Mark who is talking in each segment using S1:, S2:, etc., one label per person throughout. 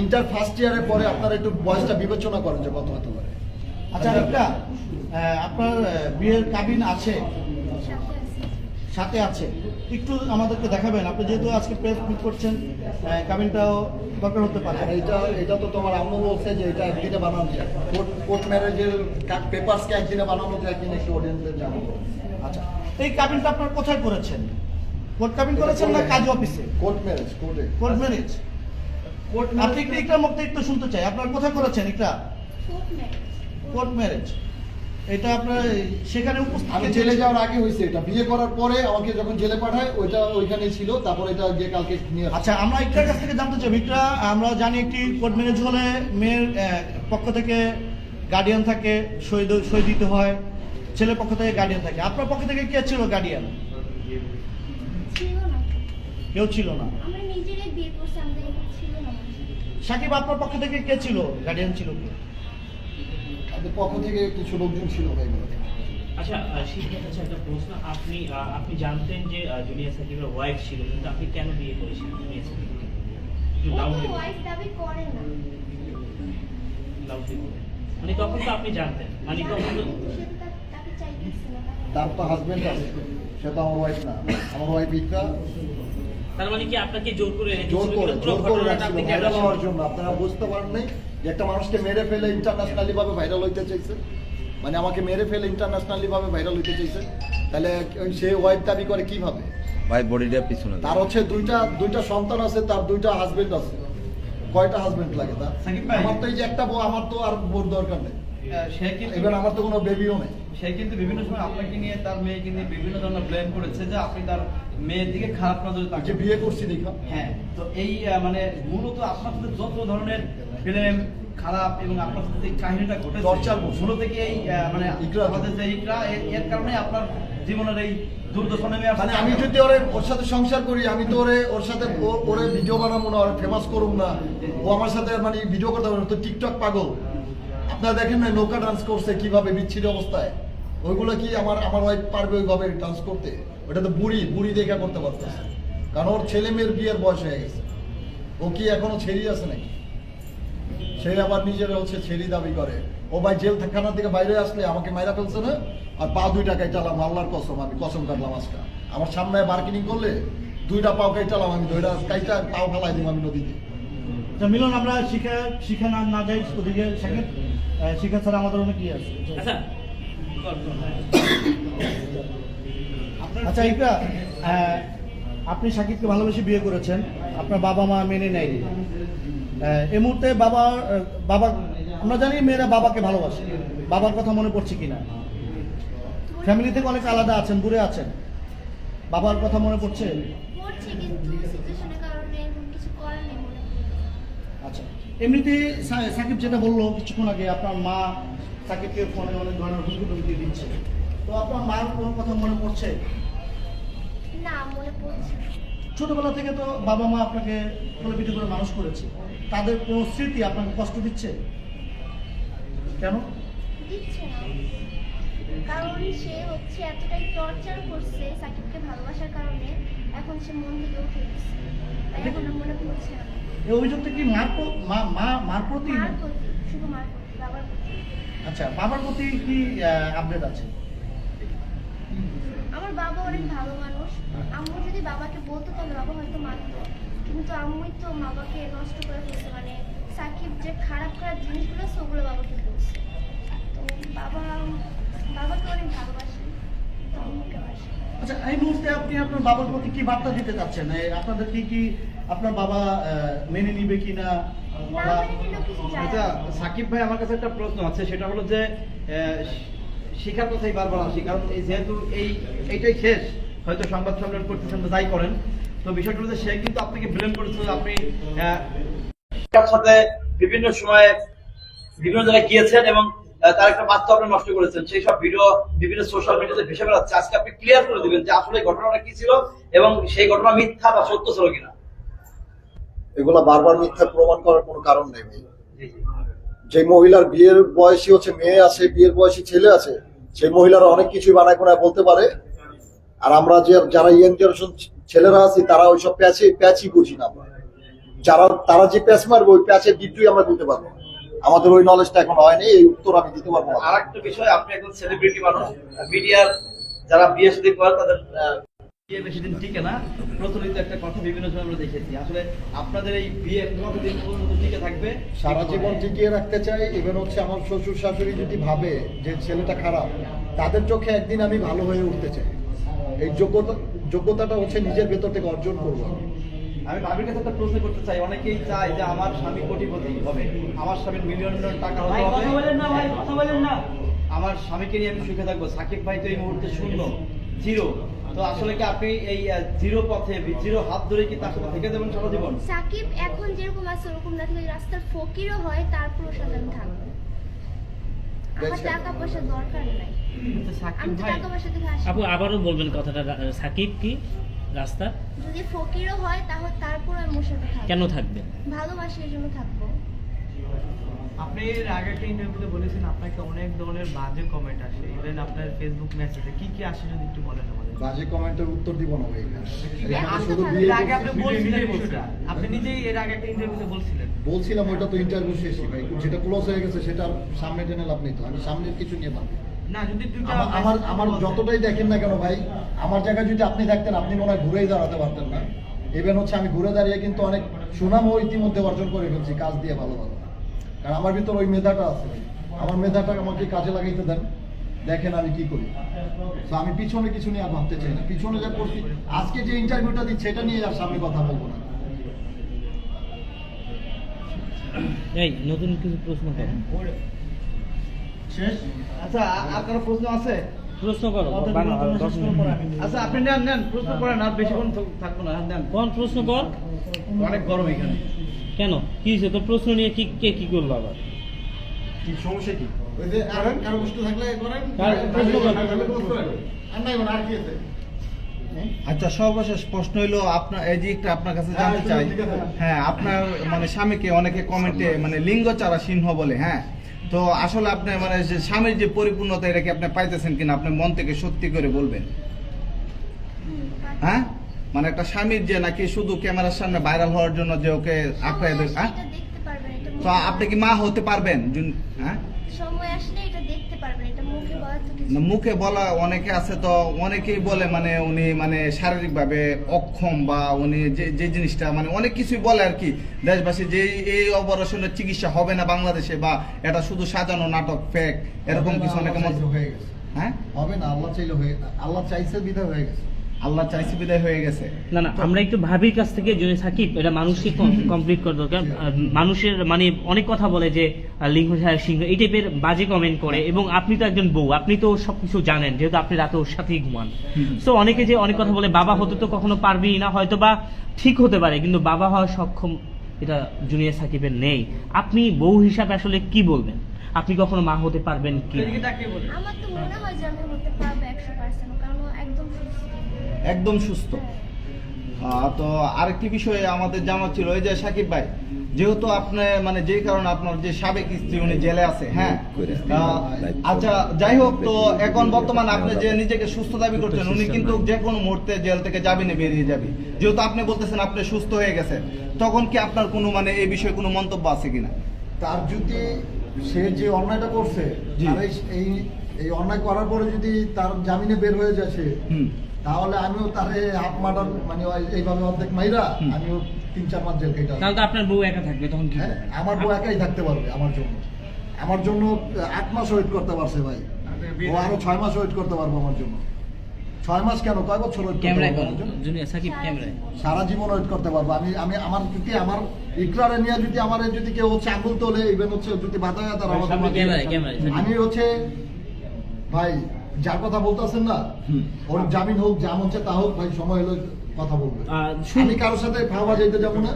S1: Inter first ইয়ারের পরে আপনারা একটু বয়সটা বিবেচনা করেন যে কত হতে পারে।
S2: আচ্ছা একটা আপনার বিয়ের কাবিন আছে?
S3: সাথে আছে।
S2: একটু আমাদেরকে দেখাবেন আপনি যেহেতু আজকে প্রেস মিট করছেন কাবিনটাও দরকার হতে পারে।
S1: আর এটা এটা তো তোমার আম্মু বলছে যে এটা একদিনে বানানো যায়। কোর্ট কোর্ট ম্যারেজের পেপারসকে একদিনে বানানো যায় কিনা একটু অডিয়েন্সদের জানাব।
S2: আচ্ছা এই কাবিনটা আপনার কোথায় করেছেন? কোর্ট কাবিন করেছেন না কাজ অফিসে?
S1: কোর্ট ম্যারেজ কোর্টে
S2: কোর্ট ম্যারেজ আপনি একটু একটার মধ্যে একটু শুনতে চাই। আপনার কোথায় করেছেন এটা
S3: কোর্ট ম্যারেজ
S2: এটা আপনার সেখানে উপস্থিত
S1: আমি জেলে যাওয়ার আগে হয়েছে এটা। বিয়ে করার পরে আমাকে যখন জেলে পাঠায় ওইটা ওইখানে ছিল। তারপর এটা গিয়ে কালকে নিয়ে
S2: আচ্ছা আমরা একটার কাছ থেকে জানতে চাই। ভিক্রা আমরা জানি একটি কোর্ট ম্যারেজ হলে মেয়ের পক্ষ থেকে গার্ডিয়ান থাকে সই সই দিতে হয় ছেলের পক্ষ থেকে গার্ডিয়ান থাকে। আপনার পক্ষ থেকে কে ছিল গার্ডিয়ান কেউ ছিল না।
S3: আমরা নিজেরাই বিয়ে করছি আমাদের এখানে ছিল না।
S2: সাকিব আপনার পক্ষ থেকে কে ছিল? গার্ডিয়ান ছিল কে?
S1: তাদের পক্ষ থেকে কিছু লোকজন ছিল
S4: আচ্ছা একটা প্রশ্ন। আপনি আপনি জানতেন যে জুনিয়র সাকিবের ওয়াইফ ছিল কিন্তু আপনি কেন বিয়ে করেছিলেন জুনিয়র সাকিবকে একটু
S3: ও
S4: ডাউট
S3: তো ওয়াইফ দাবি করে না।
S4: মানে তখন তো আপনি জানতেন। মানে তখন তো
S3: তার-
S1: তো হাজবেন্ড আছে সে তো আমার ওয়াইফ না। আমার ওয়াইফ ইকরা
S4: তার মানে কি আপনাকে জোর করে
S1: জোর করে জোর করে
S4: ঘটনাটা
S1: রাখছিল
S4: আপনি কেন
S1: ভাইরাল হওয়ার জন্য। আপনারা বুঝতে পারেন নাই যে একটা মানুষকে মেরে ফেলে ইন্টারন্যাশনালি ভাবে ভাইরাল হইতে চাইছে। মানে আমাকে মেরে ফেলে ইন্টারন্যাশনালি ভাবে ভাইরাল হইতে চাইছে। তাহলে সে ওয়াইফ দাবি করে কীভাবে?
S5: ভাই বডিটা পিছনে
S1: তার হচ্ছে দুইটা দুইটা সন্তান আছে তার দুইটা হাজবেন্ড আছে। কয়টা হাজবেন্ড লাগে তার? আমার তো এই যে একটা বউ আমার তো আর বোর দরকার নেই। এবার আমার তো কোনো বেবিও নেই।
S6: সে কিন্তু বিভিন্ন সময় আপনাকে নিয়ে তার মেয়েকে নিয়ে বিভিন্ন ধরনের ব্লেম করেছে যে আপনি তার মেয়ের দিকে খারাপ নজরে তাকে
S1: বিয়ে করছি দেখা।
S6: হ্যাঁ তো এই মানে মূলত আপনার সাথে যত ধরনের ফিল্ম খারাপ এবং আপনার সাথে যে কাহিনীটা
S1: Torture করছে।
S6: মূলত থেকে এই মানে আমাদের যে ইকরা এর- কারণে আপনার জীবনের এই দুর্দশা নেমে।
S1: মানে আমি যদি ওরে ওর সাথে সংসার করি আমি তো ওরে ওর সাথে ওরে ভিডিও বানাবো না ওরে ফেমাস করুম না। ও আমার সাথে মানে ভিডিও করতে পারবে তো টিকটক পাগল। আপনারা দেখেন না, নৌকা ডান্স করছে কীভাবে, বিচ্ছিরি অবস্থায়। ওইগুলো কি আমার আমার ওয়াইফ পারবে ওইভাবে ডান্স করতে? ওটা তো বুড়ি বুড়ি দেখা করতে পারতেছে। কারণ ওর ছেলে মেয়ের বিয়ের বয়স হয়ে গেছে। ও কি এখনও ছেড়ি আছে নাকি? সে আবার নিজের হচ্ছে ছেড়ি দাবি করে। ও ভাই জেল থাকানা থেকে বাইরে আসলে আমাকে মাইরা ফেলছে না? আর পা দুই টাকায় কাইটালাম আল্লাহর কসম, আমি কসম কাটলাম আজকে। আমার সামনে মার্কেটিং করলে দুইটা পাও কাইটালাম আমি দুইটা কাইটা পাও ফেলাই দিব আমি নদীতে।
S2: মিলন আমরা শিখা শিখা না না যাই ওদিকে সাকিব আহ, শিখা ছাড়া আমাদের অনেক কি আছে।
S4: আচ্ছা।
S2: আচ্ছা ইকরা আপনি সাকিবকে ভালোবেসে বিয়ে করেছেন। আপনার বাবা মা মেনে নেয়নি। এই মুহূর্তে বাবা বাবা আমরা জানি মেয়েরা বাবাকে ভালোবাসে। বাবার কথা মনে পড়ছে কিনা? ফ্যামিলি থেকে অনেক আলাদা আছেন দূরে আছেন। বাবার কথা মনে পড়ছে? আচ্ছা এমনিতে সাকিব যেটা বলল কিছুক্ষণ আগে আপনার মা সাকিবকে ফোনে অনেক ধরনের হুমকি টুমকি দিচ্ছে। তো আপনার মার কোনো কথা মনে পড়ছে?
S3: না মনে পড়ছে।
S2: ছোটবেলা থেকে তো বাবা মা আপনাকে পিঠে করে মানুষ করেছে। তাদের কোনো স্মৃতি আপনাকে কষ্ট দিচ্ছে? কেন?
S3: দিচ্ছে না। কারণ সে হচ্ছে এতটাই টর্চার করছে সাকিবকে ভালোবাসার কারণে এখন সে মন থেকে উঠে গেছে। এখন মনে পড়ছে না।
S2: এই অভিযোগটা কি মার মা মার প্রতি?
S3: মার শুধু মার প্রতি বাবার
S2: আচ্ছা বাবার প্রতি কি আপডেট আছে?
S3: আমার বাবা অনেক ভালো মানুষ। আম্মু যদি বাবাকে বলতো তাহলে বাবা হয়তো মানতো। কিন্তু আম্মুই তো বাবাকে নষ্ট করে ফেলছে মানে সাকিব যে খারাপ খারাপ জিনিসগুলো ওগুলো বাবাকে বলছে। তো বাবা বাবাকে অনেক ভালোবাসে
S2: আচ্ছা এই মুহূর্তে আপনি আপনার বাবার প্রতি কি বার্তা দিতে চাচ্ছেন? আপনাদের কি কি আপনার বাবা মেনে নিবে কিনা?
S6: আচ্ছা সাকিব ভাই আমার কাছে একটা প্রশ্ন আছে সেটা হলো যে শিখার কথাই বারবার আসি কারণ এই যেহেতু এই এইটাই শেষ হয়তো সংবাদ সম্মেলন করতেছেন বা যাই করেন তো বিষয়টা হলো যে সে কিন্তু আপনাকে ব্লেম করেছে আপনি শিখার সাথে বিভিন্ন সময়ে বিভিন্ন জায়গায় গিয়েছেন এবং তার একটা বাচ্চা আপনি নষ্ট করেছেন। সেই সব ভিডিও বিভিন্ন সোশ্যাল মিডিয়াতে ভেসে বেড়াচ্ছে। আজকে আপনি ক্লিয়ার করে দিবেন যে আসলে ঘটনাটা কি ছিল এবং সেই ঘটনা মিথ্যা বা সত্য ছিল কিনা।
S1: এগুলা বারবার মিথ্যা প্রমাণ করার কোনো কারণ নেই যে মহিলার বিয়ের বয়সী হচ্ছে মেয়ে আছে বিয়ের বয়সী ছেলে আছে সেই মহিলারা অনেক কিছুই বানায় কোনায় বলতে পারে। আর আমরা যে যারা ইয়াং জেনারেশন ছেলেরা আছি তারা ওইসব প্যাচে প্যাচই বুঝি না আমরা। যারা তারা যে প্যাচ মারবে ওই প্যাচের ডিপটি আমরা বলতে পারব। আমাদের ওই নলেজটা এখন হয়নি এই উত্তর আমি দিতে পারব না।
S6: আর একটা বিষয় আপনি একজন সেলিব্রিটি মানুষ। মিডিয়ার যারা বিয়ে সাথে করে তাদের বেশি দিন টিকে না। প্রচলিত একটা কথা বিভিন্ন সময় আমরা দেখেছি। আসলে আপনাদের এই বিয়ে কতদিন পর্যন্ত টিকে থাকবে?
S1: সারা জীবন টিকিয়ে রাখতে চাই। ইভেন হচ্ছে আমার শ্বশুর শাশুড়ি যদি ভাবে যে ছেলেটা খারাপ তাদের চোখে একদিন আমি ভালো হয়ে উঠতে চাই। এই যোগ্যতা যোগ্যতাটা হচ্ছে নিজের ভেতর থেকে অর্জন করব আমি।
S6: আমি ভাবির কাছে একটা প্রশ্ন করতে চাই। অনেকেই চায় যে আমার স্বামী কোটিপতি হবে। আমার স্বামীর মিলিয়ন মিলিয়ন টাকা হতে হবে। আমার স্বামীকে নিয়ে আমি সুখে থাকব। সাকিব ভাই তো এই মুহূর্তে শূন্য জিরো তো আসলে কি আপনি এই জিরো পথে জিরো হাত ধরে কি তার সাথে থেকে যাবেন সারা জীবন?
S3: সাকিব এখন যেরকম আছে ওরকম না থেকে রাস্তার ফকিরও হয় তারপরও আমি থাকব। আমার টাকা পয়সা দরকার নাই। আমি তো টাকা পয়সা থেকে আসি।
S4: আপু আবারও বলবেন কথাটা সাকিব কি রাস্তা?
S3: যদি ফকিরও হয় তাহলে তারপর আমি ওর সাথে
S4: কেন থাকবে?
S3: ভালোবাসি এই জন্য থাকব।
S5: আপনি এর আগে একটা ইন্টারভিউতে বলেছেন আপনাকে অনেক ধরনের বাজে কমেন্ট আসে। ইভেন আপনার ফেসবুক মেসেজে কি কি আসে যদি একটু বলেন আমাদের?
S1: বাজে কমেন্টের উত্তর দিব না ভাই
S3: থাকবে।
S1: বিয়ে
S5: এর আগে আপনি বলছিলেন আপনি নিজেই এর আগে একটা ইন্টারভিউতে বলছিলেন।
S1: বলছিলাম ওইটা তো ইন্টারভিউ শেষই ভাই। যেটা ক্লোজ হয়ে গেছে সেটা সামনে টেনে লাভ নেই তো। আমি সামনের কিছু নিয়ে ভাবি
S5: না যদি
S1: আমার আমার আমার যতটাই দেখেন না কেন ভাই আমার জায়গায় যদি আপনি দেখতেন আপনি মনে হয় ঘুরেই দাঁড়াতে পারতেন না। ইভেন হচ্ছে আমি ঘুরে দাঁড়িয়ে কিন্তু অনেক সুনামও ইতিমধ্যে অর্জন করে ফেলছি কাজ দিয়ে ভালো ভালো। কারণ আমার ভিতর ওই মেধাটা আছে। আমার মেধাটা আমাকে কাজে লাগাইতে দেন। দেখেন আমি কি করি। তো আমি পিছনে কিছু নিয়ে আর ভাবতে চাই না। পিছনে যা করছি আজকে যে ইন্টারভিউটা দিচ্ছি সেটা নিয়ে আর সামনে কথা বলব না।
S4: এই নতুন কিছু প্রশ্ন করো।
S6: শেষ? আচ্ছা আ- আর কারও প্রশ্ন আছে?
S4: প্রশ্ন করো।
S6: আচ্ছা আপনি নেন নেন প্রশ্ন করেন আর বেশিক্ষণ থাক- থাকব না। নেন
S4: কোন প্রশ্ন কর?
S6: অনেক গরম এখানে।
S4: কেন? কি হয়েছে? তোর প্রশ্ন নিয়ে কি কে কি করল আবার?
S1: কি সমস্যা কি? ওই যে আর কারও প্রশ্ন থাকলে করেন
S4: কার- প্রশ্ন করেন।
S1: আর নাই আর কি আছে
S7: আচ্ছা সর্বশেষ প্রশ্ন হইল আপনার এই যে একটা আপনার কাছে
S1: হ্যাঁ,
S7: জানতে চাই। হ্যাঁ আপনার মানে স্বামীকে অনেকে কমেন্টে মানে লিঙ্গ চারা সিংহ বলে হ্যাঁ। তো আসলে আপনি মানে স্বামীর যে পরিপূর্ণতা এটা কি আপনি পাইতেছেন কিনা? আপনি মন থেকে সত্যি করে বলবেন। হ্যাঁ? মানে একটা স্বামীর যে নাকি শুধু ক্যামেরার সামনে ভাইরাল হওয়ার জন্য যে ওকে আঁকড়াই দেয় হ্যাঁ?
S3: দেখতে পারবেন
S7: তো আপনি কি মা হতে পারবেন? হ্যাঁ?
S3: সময় আসলে এটা দেখতে পারবেন এটা মুখে বলা তো কিছু
S7: না, মুখে বলা অনেকে আছে তো অনেকেই বলে মানে উনি মানে শারীরিকভাবে অক্ষম বা উনি যে যে জিনিসটা মানে অনেক কিছুই বলে আর কি। দেশবাসী যে এই অপারেশনের চিকিৎসা হবে না বাংলাদেশে বা এটা শুধু সাজানো নাটক ফেক এরকম কিছু অনেকে
S1: হয়ে গেছে।
S7: হ্যাঁ?
S1: হবে না আল্লাহ চাইলে হয়ে আল্লাহ চাইছে বিধায় হয়ে গেছে।
S7: আল্লাহ চাইছে বিদায় হয়ে গেছে।
S4: না না আমরা একটু ভাবির কাছ থেকে যদি সাকিব এটা মানুষই কমপ্লিট করা দরকার। মানুষের মানে অনেক কথা বলে যে লিঙ্গ সিংহ এই টাইপের বাজে কমেন্ট করে এবং আপনি তো একজন বউ আপনি তো সবকিছু জানেন যেহেতু আপনি রাতে ওর সাথেই ঘুমান। সো অনেকে যে অনেক কথা বলে বাবা হতে তো কখনো পারবি না হয়তো বা ঠিক হতে পারে কিন্তু বাবা হওয়া সক্ষম এটা জুনিয়র সাকিবের নেই। আপনি বউ হিসাবে আসলে কি বলবেন? আপনি কখনো মা হতে পারবেন কি
S3: আমার তো মনে হয় যে আমি হতে পারব 100% একদম সুস্থ।
S7: আহ, তো আরেকটি বিষয়ে আমাদের জানা ছিল ওই যে সাকিব ভাই যেহেতু আপনি মানে যে কারণে আপনার যে সাবেক স্ত্রী উনি জেলে আছে হ্যাঁ? আচ্ছা যাই হোক তো এখন বর্তমানে আপনি যে নিজেকে সুস্থ দাবি করছেন উনি কিন্তু যে কোনো মুহূর্তে জেল থেকে যাবি না বেরিয়ে যাবে। যেহেতু আপনি বলতেছেন আপনি সুস্থ হয়ে গেছেন তখন কি আপনার কোনো মানে এই বিষয়ে কোনো মন্তব্য আছে কিনা?
S1: তার যদি সে যে অন্যায়টা করছে এই- এই অন্যায় করার পরে যদি তার জামিনে বের হয়ে যায় সে
S7: হুম।
S1: তাহলে আমিও তারে হাফ মার্ডার মানে ওই- এইভাবে অর্ধেক মাইরা আমিও তিন চার মাস জেল কেটে
S4: তাহলে তো আপনার বউ একা থাকবে তখন কি
S1: হ্যাঁ আমার বউ একাই থাকতে পারবে আমার জন্য। আমার জন্য আট মাস ওয়েট করতে পারছে ভাই। ও আরও ছয় মাস ওয়েট করতে পারব আমার জন্য। ছয় মাস কেন? কয় বছর ওয়েট
S4: ক্যামেরায়? জুনিয়র সাকিব ক্যামেরায়।
S1: সারা জীবন ওয়েট করতে পারব। আমি আমি আমার যদি আমার ইকরারে নিয়ে যদি আমার যদি কেউ হচ্ছে আঙুল তোলে ইভেন হচ্ছে যদি বাধা হয় তার। আমি হচ্ছে ভাই যার কথা বলতেছেন না ওর জামিন হোক জাম হচ্ছে তা হোক ভাই সময় হলে কথা বলবে। আমি কারোর সাথে ফাওয়া যাইতে যাব না।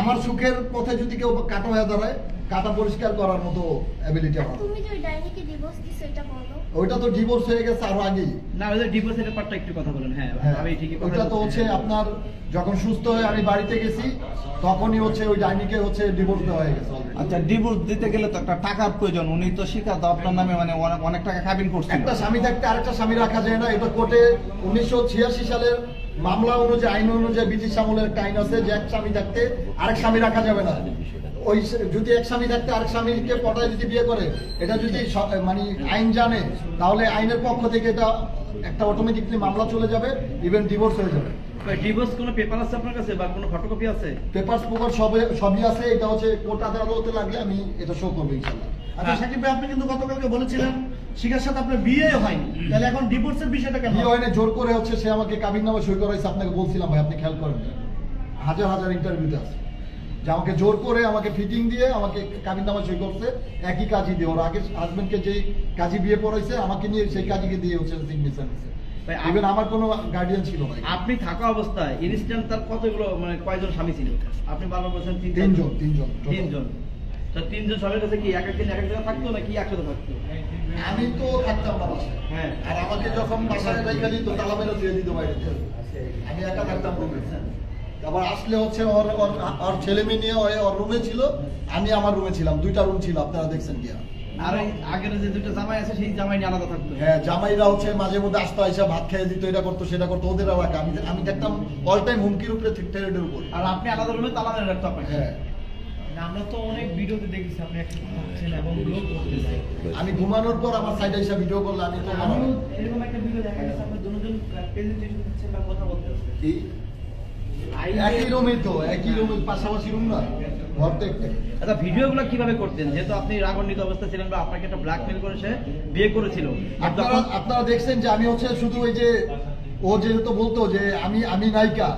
S1: আমার সুখের পথে যদি কেউ কাটা হয়ে দাঁড়ায় কাটা পরিষ্কার করার মতো অ্যাবিলিটি আমার।
S3: তুমি যে ডাইনিকে ডিভোর্স দিছো এটা বলো।
S1: ওইটা তো ডিভোর্স হয়ে গেছে আরও আগেই।
S6: না ওই যে ডিভোর্সের পার্টটা একটু কথা বলেন। হ্যাঁ
S1: হ্যাঁ,
S6: আমি ঠিকই কথা
S1: ওইটা তো হচ্ছে আপনার যখন সুস্থ হয়ে আমি বাড়িতে গেছি তখনই হচ্ছে ওই ডাইনিকে হচ্ছে ডিভোর্স দেওয়া হয়ে গেছে
S7: আচ্ছা ডিভোর্স দিতে গেলে তো একটা টাকার প্রয়োজন। উনি তো স্বীকার তো আপনার নামে মানে অনেক অনেক টাকা কাবিন করছিল।
S1: একটা স্বামী থাকতে আরেকটা স্বামী রাখা যায় না। এটা কোর্টে উনিশশো ছিয়াশি সালের মামলা অনুযায়ী আইন অনুযায়ী ব্রিটিশ আমলের একটা আইন আছে যে এক স্বামী থাকতে আরেক স্বামী রাখা যাবে না। ওই যদি এক স্বামী থাকতে আরেক স্বামীকে পটায় যদি বিয়ে করে এটা যদি মানে আইন জানে তাহলে আইনের পক্ষ থেকে এটা একটা অটোমেটিকলি মামলা চলে যাবে ইভেন ডিভোর্স হয়ে যাবে।
S6: ডিভোর্স কোনো পেপার আছে আপনার কাছে বা কোনো ফটোকপি আছে?
S1: পেপার পেপার সবে সবই আছে এটা হচ্ছে কোর্ট আদালতে লাগলে আমি এটা শো করব ইনশাল্লাহ
S2: আচ্ছা সাকিব ভাই আপনি কিন্তু গতকালকে বলেছিলেন শিখার সাথে আপনার বিয়ে হয়নি। তাহলে এখন ডিভোর্সের বিষয়টা কেন?
S1: বিয়ে হয়নি জোর করে হচ্ছে সে আমাকে কাবিন নামে সই করাইছে আপনাকে বলছিলাম ভাই আপনি খেয়াল করেন হাজার হাজার ইন্টারভিউতে আছে। যে আমাকে জোর করে আমাকে ফিটিং দিয়ে আমাকে কাবিন নামা সই করছে একই কাজই দিয়ে। ওর আগে হাজবেন্ডকে যেই কাজী বিয়ে পড়াইছে আমাকে নিয়ে সেই কাজীকে দিয়ে হচ্ছে সিগনেচার নিছে। ইভেন আমার কোনো গার্ডিয়ান ছিল না
S6: আপনি থাকা অবস্থায় ইনস্ট্যান্ট তার কতগুলো মানে কয়জন স্বামী ছিল? আপনি বারবার বলছেন তিন
S1: তিনজন তিনজন
S6: তিনজন। তো তিনজন স্বামীর কাছে কি এক একদিন এক এক জায়গায় থাকতো নাকি একসাথে থাকতো?
S1: আমি তো থাকতাম না বাসায়।
S6: হ্যাঁ।
S1: আর আমাকে যখন বাসায় দিত তালা মেরে দিয়ে দিত বাইরে আমি একা থাকতাম রুমে আবার আসলে হচ্ছে ওর ওর ওর ছেলে মেয়ে নিয়ে ওর রুমে ছিল আমি আমার রুমে ছিলাম দুইটা রুম ছিল আপনারা দেখছেন গিয়া।
S6: আর আগের যে দুটো জামাই আছে সেই জামাই আলাদা থাকতো।
S1: হ্যাঁ জামাইরা হচ্ছে মাঝে মধ্যে আসতো আইসা ভাত খেয়ে দিত এটা করতো সেটা করতো ওদের আমি আমি দেখতাম অল টাইম হুমকির উপরে
S6: আর আপনি আলাদা রুমে তালা মেরে রাখতো আপনাকে
S1: হ্যাঁ।
S5: না, আমরা তো অনেক ভিডিওতে দেখেছি আপনি একসাথে থাকছেন এবং ব্লগ করতেছেন
S1: আমি ঘুমানোর পর আমার সাইডে এসে ভিডিও করলে আমি তো
S5: এরকম একটা ভিডিও দেখা গেছে আপনি দুজন প্রেজেন্টেশন দিচ্ছেন বা কথা বলতেছেন।
S1: কি? একই রুমই তো একই রুমে পাশাপাশি রুম না ঘর তো।
S6: আচ্ছা ভিডিওগুলো কীভাবে করতেন? যেহেতু আপনি রাগান্বিত অবস্থা ছিলেন বা আপনাকে একটা ব্ল্যাকমেল করে সে বিয়ে করেছিল।
S1: আপনারা আপনারা দেখছেন যে আমি হচ্ছে শুধু ওই যে ও যেহেতু বলতো যে আমি আমি নায়িকা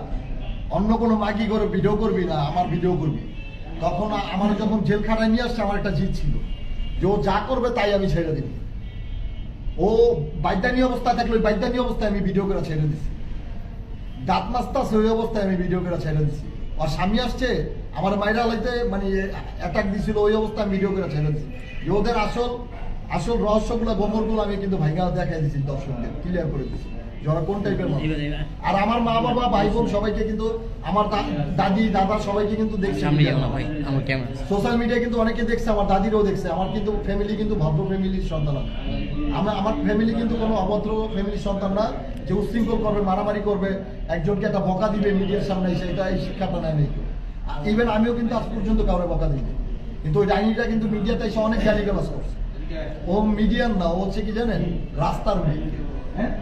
S1: অন্য কোনো মাগি করে ভিডিও করবি না আমার ভিডিও করবি। তখন আমার যখন জেল খাটায় নিয়ে আসছে আমার একটা জিত ছিল যে ও যা করবে তাই আমি ছেড়ে দিব। ও বাইদানি অবস্থায় থাকলে ওই বাইদানি অবস্থায় আমি ভিডিও করে ছেড়ে দিছি। দাঁত মাস্তা ওই অবস্থায় আমি ভিডিও করে ছেড়ে দিছি। আর স্বামী আসছে আমার মায়েরা লাইতে মানে অ্যাটাক দিছিল ওই অবস্থায় আমি ভিডিও করে ছেড়ে দিছি। যে ওদের আসল আসল রহস্যগুলো গোমরগুলো আমি কিন্তু ভাইঙ্গা দেখাই দিছি দর্শকদের ক্লিয়ার করে দিছি। যে ওরা কোন টাইপের আর আমার মা বাবা ভাই বোন সবাইকে কিন্তু আমার দাদি দাদা সবাইকে কিন্তু দেখছে। সোশ্যাল মিডিয়া কিন্তু অনেকে দেখছে আমার দাদিরাও দেখছে। আমার কিন্তু ফ্যামিলি কিন্তু ভদ্র ফ্যামিলির সন্তান। আমি। আমার আমার ফ্যামিলি কিন্তু কোনো অভদ্র ফ্যামিলির সন্তান না। যে উশৃঙ্খল করবে, মারামারি করবে, একজনকে একটা বকা দিবে মিডিয়ার সামনে এসে, এটা এই শিক্ষাটা নেয় নেই ইভেন আমিও কিন্তু আজ পর্যন্ত কাউরে বকা দিই কিন্তু ওই ডাইনিটা কিন্তু মিডিয়াতে এসে অনেক গালি গালাজ করছে। ও মিডিয়ান না, ও হচ্ছে কি জানেন? রাস্তার মেয়ে। হ্যাঁ?